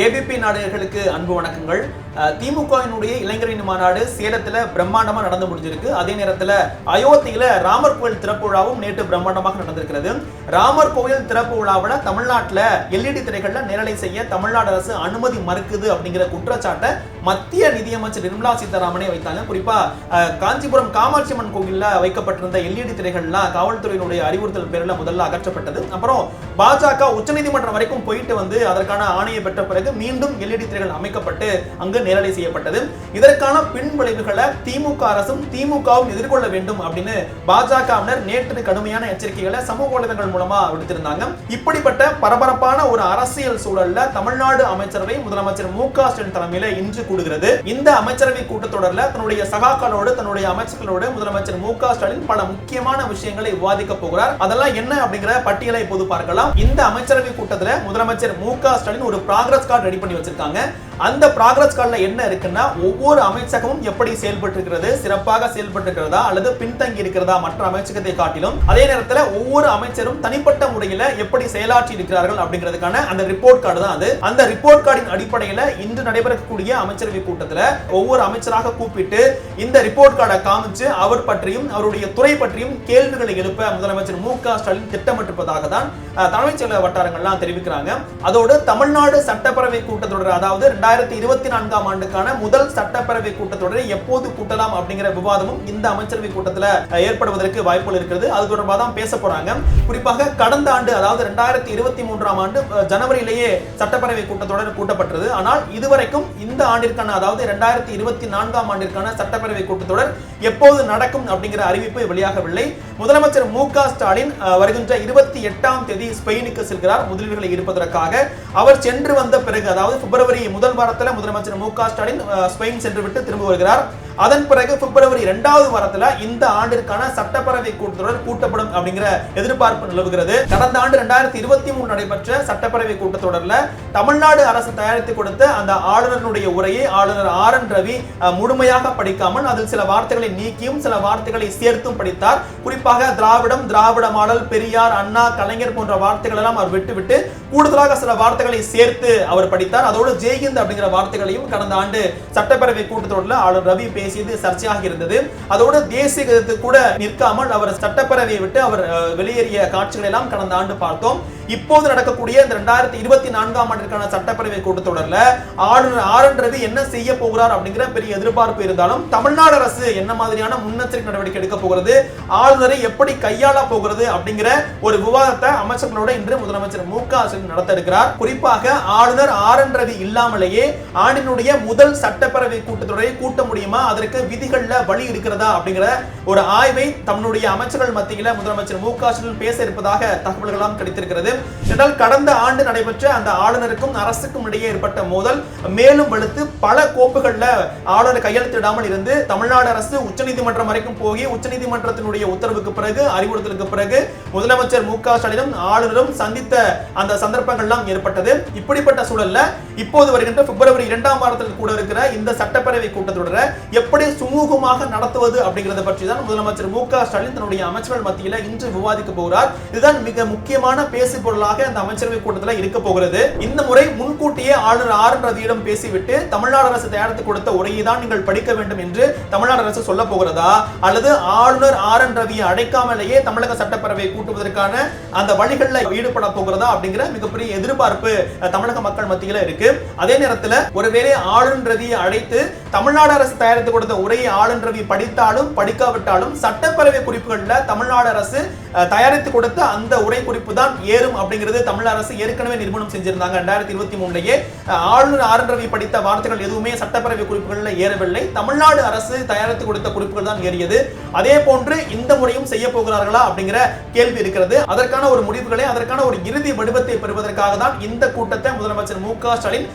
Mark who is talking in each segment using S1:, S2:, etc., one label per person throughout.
S1: ABP நாடுகளுக்கு அன்பு வணக்கங்கள். திமுகவினுடைய இளைஞரின் மாநாடு சேலத்துல பிரம்மாண்டமா நடந்து முடிஞ்சிருக்கு. அதே நேரத்துல அயோத்தியில ராமர் கோயில் திறப்பு விழாவும் நேற்று பிரம்மாண்டமாக நடந்திருக்கிறது. ராமர் கோயில் திறப்பு விழாவில் தமிழ்நாட்டில் எல்இடி திரைகள்ல நேரலை செய்ய தமிழ்நாடு அரசு அனுமதி மறுக்குது அப்படிங்கிற குற்றச்சாட்டை மத்திய நிதியமைச்சர் நிர்மலா சீதாராமனே வைத்தாங்க. குறிப்பா காஞ்சிபுரம் காமாட்சி அம்மன் கோயில்ல வைக்கப்பட்டிருந்த எல்இடி திரைகள்லாம் காவல்துறையினுடைய அறிவுறுத்தல் பேரில் முதல்ல அகற்றப்பட்டது. அப்புறம் பாஜக உச்சநீதிமன்றம் வரைக்கும் போயிட்டு வந்து அதற்கான ஆணையை பெற்ற பிறகு மீண்டும் எல்இடி திரைகள் அமைக்கப்பட்டு அங்கு நேரடி செய்யப்பட்டது. இதற்கான பின்விளைவுகளை திமுக அரசும் திமுகவும் எதிர்கொள்ள வேண்டும் அப்படின்னு பாஜகவினர் நேற்று கடுமையான எச்சரிக்கைகளை சமூக ஊடகங்கள் மூலமா விடுத்திருந்தாங்க. இப்படிப்பட்ட பரபரப்பான ஒரு அரசியல் சூழல்ல தமிழ்நாடு அமைச்சரவை முதலமைச்சர் மு க ஸ்டாலின் தலைமையில இன்று கூடுகிறது. இந்த அமைச்சரவை கூட்டத்தொடர்ல தன்னுடைய சகாக்களோடு தன்னுடைய அமைச்சர்களோடு முதலமைச்சர் மு க ஸ்டாலின் பல முக்கியமான விஷயங்களை விவாதிக்க போகிறார். அதெல்லாம் என்ன அப்படிங்கிற பட்டியலை இப்போது பார்க்கலாம். இந்த அமைச்சரவை கூட்டத்தில் முதலமைச்சர் மு க ஸ்டாலின் ஒரு ப்ராக்ரஸ் கார்டு ரெடி பண்ணி வச்சிருக்காங்க. அந்த ப்ராக்ரஸ் கார்டில் என்ன இருக்குன்னா ஒவ்வொரு அமைச்சகமும் எப்படி செயல்பட்டு இருக்கிறது சிறப்பாக செயல்பட்டு இருக்கிறதா அல்லது பின்தங்கி இருக்கிறதா? மற்ற அமைச்சகத்தை காட்டிலும். அதே நேரத்தில் ஒவ்வொரு அமைச்சரும் தனிப்பட்ட முறையில் எப்படி செயலாற்றி இருக்கிறார்கள் அப்படிங்கிறதுக்கான அந்த ரிப்போர்ட் கார்டு தான் அது. அந்த ரிப்போர்ட் கார்டின் அடிப்படையில் இன்று நடைபெறக்கூடிய அமைச்சரவை கூட்டத்தில் ஒவ்வொரு அமைச்சராக கூப்பிட்டு இந்த ரிப்போர்ட் கார்டை காமிச்சு அவர் பற்றியும் அவருடைய துறை பற்றியும் கேள்விகளை எழுப்ப முதலமைச்சர் மு க ஸ்டாலின் திட்டமிட்டிருப்பதாக தான் தலைமைச் செயலர் வட்டாரங்கள்லாம் தெரிவிக்கிறாங்க. அதோடு தமிழ்நாடு சட்டப்பேரவை கூட்டத்தொடர் அதாவது ரெண்டாயிரத்தி ரெண்டாயிரத்தி இருபத்தி நான்காம் ஆண்டுக்கான முதல் சட்டப்பேரவை கூட்டத்தொடரை எப்போது கூட்டலாம் அப்படிங்கிற விவாதமும் இந்த அமைச்சரவை கூட்டத்தில் ஏற்படுவதற்கு வாய்ப்புகள் இருக்கிறது. அது தொடர்பாக தான் பேச போறாங்க. குறிப்பாக கடந்த ஆண்டு அதாவது ரெண்டாயிரத்தி இருபத்தி மூன்றாம் ஆண்டு ஜனவரியிலேயே சட்டப்பேரவை கூட்டத்தொடர் கூட்டப்பட்டது. ஆனால் இதுவரைக்கும் இந்த ஆண்டிற்கான அதாவது ரெண்டாயிரத்தி இருபத்தி நான்காம் ஆண்டிற்கான சட்டப்பேரவை கூட்டத்தொடர் எப்போது நடக்கும் அப்படிங்கிற அறிவிப்பு வெளியாகவில்லை. முதலமைச்சர் மு க ஸ்டாலின் வருகின்ற இருபத்தி எட்டாம் தேதி ஸ்பெயினுக்கு செல்கிறார். முதலீடுகளை இருப்பதற்காக அவர் சென்று வந்த பிறகு அதாவது பிப்ரவரி முதல் வாரத்தில் முதலமைச்சர் மு க ஸ்டாலின் ஸ்பெயின் சென்று விட்டு திரும்ப வருகிறார். அதன் பிறகு பிப்ரவரி இரண்டாவது வாரத்துல இந்த ஆண்டிற்கான சட்டப்பேரவை கூட்டத்தொடர் கூட்டப்படும் அப்படிங்கிற எதிர்பார்ப்பு நிலவுகிறது. கடந்த ஆண்டு இரண்டாயிரத்தி இருபத்தி மூணு நடைபெற்ற சட்டப்பேரவை கூட்டத்தொடர்ல தமிழ்நாடு அரசு தயாரித்து கொடுத்த அந்த ஆளுநருடைய உரையை ஆளுநர் ஆர் என் ரவி முழுமையாக படிக்காமல் அதில் சில வார்த்தைகளை நீக்கியும் சில வார்த்தைகளை சேர்த்தும் படித்தார். குறிப்பாக திராவிடம் திராவிட மாடல் பெரியார் அண்ணா கலைஞர் போன்ற வார்த்தைகள் எல்லாம் அவர் விட்டுவிட்டு கூடுதலாக சில வார்த்தைகளை சேர்த்து அவர் படித்தார். அதோடு ஜெய்ஹிந்த் அப்படிங்கிற வார்த்தைகளையும் கடந்த ஆண்டு சட்டப்பேரவை கூட்டத்தொடரில் ஆளுநர் ரவி பேசியது சர்ச்சையாக இருந்தது. அதோடு தேசிய கீதத்துக்கு கூட நிற்காமல் அவர் சட்டப்பேரவையை விட்டு அவர் வெளியேறிய காட்சிகளை எல்லாம் கடந்த ஆண்டு பார்த்தோம். இப்போது நடக்கக்கூடிய இந்த ரெண்டாயிரத்தி இருபத்தி நான்காம் ஆண்டிற்கான சட்டப்பேரவை கூட்டத்தொடரில் ஆளுநர் ஆர் என் ரவி என்ன செய்ய போகிறார் அப்படிங்கிற பெரிய எதிர்பார்ப்பு இருந்தாலும் தமிழ்நாடு அரசு என்ன மாதிரியான முன்னெச்சரிக்கை நடவடிக்கை எடுக்க போகிறது? ஆளுநரை எப்படி கையாள போகிறது அப்படிங்கிற ஒரு விவாதத்தை அமைச்சர்களோட இன்று முதலமைச்சர் மு க ஸ்டாலின் நடத்த இருக்கிறார். குறிப்பாக ஆளுநர் ஆர் என் ரவி இல்லாமலேயே ஆண்டினுடைய முதல் சட்டப்பேரவை கூட்டத்தொடரை கூட்ட முடியுமா? அதற்கு விதிகள்ல வழி இருக்கிறதா அப்படிங்கிற ஒரு ஆய்வை தன்னுடைய அமைச்சர்கள் மத்தியில முதலமைச்சர் மு க ஸ்டாலின் பேச இருப்பதாக தகவல்களாம் கிடைத்திருக்கிறது. வருகிறது என்றால் கடந்த ஆண்டு நடைபெற்ற அந்த ஆளுநருக்கும் அரசுக்கும் இடையே ஏற்பட்ட மோதல் மேலும் வலுத்து பல கோப்புகளில் ஆளுநர் கையெழுத்திடாமல் இருந்து தமிழ்நாடு அரசு உச்சநீதிமன்றம் வரைக்கும் போய் உச்சநீதிமன்றத்தினுடைய உத்தரவுக்கு பிறகு அறிவுறுத்தலுக்கு பிறகு முதலமைச்சர் மு க ஸ்டாலினும் ஆளுநரும் சந்தித்த அந்த சந்தர்ப்பங்கள்லாம் ஏற்பட்டது. இப்படிப்பட்ட சூழல்ல இப்போது வருகின்ற பிப்ரவரி இரண்டாம் வாரத்தில் கூட இருக்கிற இந்த சட்டப்பேரவை கூட்டத்தொடரை எப்படி சுமூகமாக நடத்துவது அப்படிங்கறத பற்றி தான் முதலமைச்சர் மு க ஸ்டாலின் தன்னுடைய அமைச்சர்கள் மத்தியில இன்று விவாதிக்க போகிறார். இதுதான் மிக முக்கியமான பேசு பொருளாக இந்த அமைச்சரவை கூட்டத்தில் இருக்க போகிறது. இந்த முறை முன்கூட்டியே ஆளுநர் ஆர் என் ரவியிடம் பேசிவிட்டு தமிழ்நாடு அரசு தயாரித்து கொடுத்த உரையை தான் நீங்கள் படிக்க வேண்டும் என்று தமிழ்நாடு அரசு சொல்ல போகிறதா? அல்லது ஆளுநர் ஆர் என் ரவியை அடைக்காமலேயே தமிழக சட்டப்பேரவை கூட்டுவதற்கான அந்த வழிகளில் ஈடுபட போகிறதா அப்படிங்கிற மிகப்பெரிய எதிர்பார்ப்பு தமிழக மக்கள் மத்தியில் இருக்கு. அதே நேரத்தில் ஒருவேளை ஆளுநர் அழைத்து தமிழ்நாடு அரசு தயாரித்து கொடுத்த உரையை ஆளுநர் ரவி படித்தாலும் படிக்காவிட்டாலும் சட்டப்பேரவை குறிப்புகளில் தமிழ்நாடு அரசு தயாரித்து கொடுத்த அந்த உரை குறிப்பு தான் ஏறும் அப்படிங்கிறது தமிழ் அரசு ஏற்கனவே நிறுவனம் செஞ்சிருந்தாங்க. ரெண்டாயிரத்தி இருபத்தி மூணுலயே ஆளுநர் ஆர் ரவி படித்த வார்த்தைகள் எதுவுமே சட்டப்பேரவை குறிப்புகளில் ஏறவில்லை. தமிழ்நாடு அரசு தயாரித்து கொடுத்த குறிப்புகள் தான் ஏறியது. அதே போன்று இந்த முறையும் செய்ய போகிறார்களா அப்படிங்கிற கேள்வி இருக்கிறது. அதற்கான ஒரு முடிவுகளை அதற்கான ஒரு இறுதி வடிவத்தை பெறுவதற்காக தான் இந்த கூட்டத்தை முதலமைச்சர் மு க ஸ்டாலின்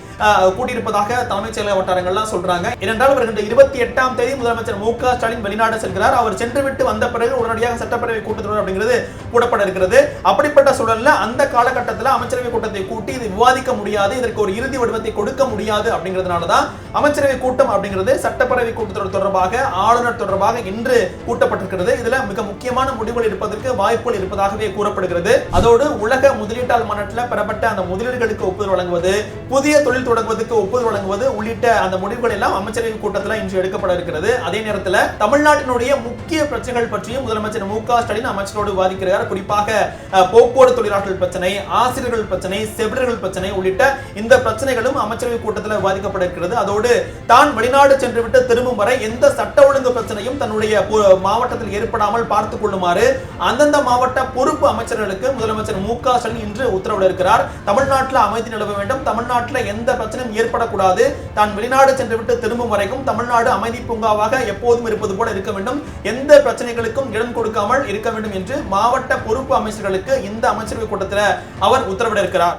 S1: கூட்டியிருப்பதாக தலைமைச் செயலக வட்டாரங்கள்லாம் சொல்றாங்க. ஏனென்றால் வருகின்ற இருபத்தி எட்டாம் தேதி முதலமைச்சர் மு க ஸ்டாலின் வெளிநாடு செல்கிறார். அவர் சென்று விட்டு வந்த பிறகு உடனடியாக சட்டப்பேரவை கூட்டத்தொடர் அப்படிங்கிறது கூடப்பட இருக்கிறது. அப்படிப்பட்ட சூழல்ல அந்த காலகட்டத்தில் அமைச்சரவை கூட்டத்தை கூட்டி இது விவாதிக்க முடியாது இதற்கு ஒரு இறுதி வடிவத்தை கொடுக்க முடியாது அப்படிங்கிறதுனால தான் அமைச்சரவை கூட்டம் அப்படிங்கிறது சட்டப்பேரவை கூட்டத்தொடர் தொடர்பாக ஆளுநர் தொடர்பாக இன்று கூட்டப்பட்டிருக்கிறது. இதுல மிக முக்கியமான முடிவுகள் இருப்பதற்கு வாய்ப்புகள் இருப்பதாகவே கூறப்படுகிறது. அதோடு உலக முதலீட்டால் மாநாட்டில் பெறப்பட்ட அந்த முதலீடுகளுக்கு ஒப்புதல் வழங்குவது புதிய தொழில் தொடங்குவதற்கு ஒப்புதல் வழங்குவது உள்ளிட்ட அந்த முடிவுகள் எல்லாம் அமைச்சர் அமைச்சரவை கூட்டத்தில் இன்று எடுக்கப்பட இருக்கிறது. அதே நேரத்தில் தமிழ்நாட்டினுடைய முக்கிய பிரச்சனைகள் பற்றியும் முதலமைச்சர் மு க ஸ்டாலின் அமைச்சரோடு விவாதிக்கிறார். குறிப்பாக போக்குவரத்து தொழிலாளர்கள் பிரச்சனை ஆசிரியர்கள் பிரச்சனை செவிலர்கள் பிரச்சனை உள்ளிட்ட இந்த பிரச்சனைகளும் அமைச்சரவை கூட்டத்தில் விவாதிக்கப்பட இருக்கிறது. அதோடு தான் வெளிநாடு சென்றுவிட்டு திரும்பும் வரை எந்த சட்ட ஒழுங்கு பிரச்சனையும் தன்னுடைய மாவட்டத்தில் ஏற்படாமல் பார்த்துக் கொள்ளுமாறு அந்தந்த மாவட்ட பொறுப்பு அமைச்சர்களுக்கு முதலமைச்சர் மு க ஸ்டாலின் இன்று உத்தரவிட இருக்கிறார். தமிழ்நாட்டில் அமைதி நிலவ வேண்டும். தமிழ்நாட்டில் எந்த பிரச்சனையும் ஏற்படக்கூடாது. தான் வெளிநாடு சென்றுவிட்டு திரும்பும் வரைக்கும் தமிழ்நாடு அமைதி பூங்காவாக எப்போதும் இருப்பது போல இருக்க வேண்டும். எந்த பிரச்சனைகளுக்கும் இடம் கொடுக்காமல் இருக்க வேண்டும் என்று மாவட்ட பொறுப்பு அமைச்சர்களுக்கு இந்த அமைச்சரவை கூட்டத்தில் அவர் உத்தரவிட இருக்கிறார்.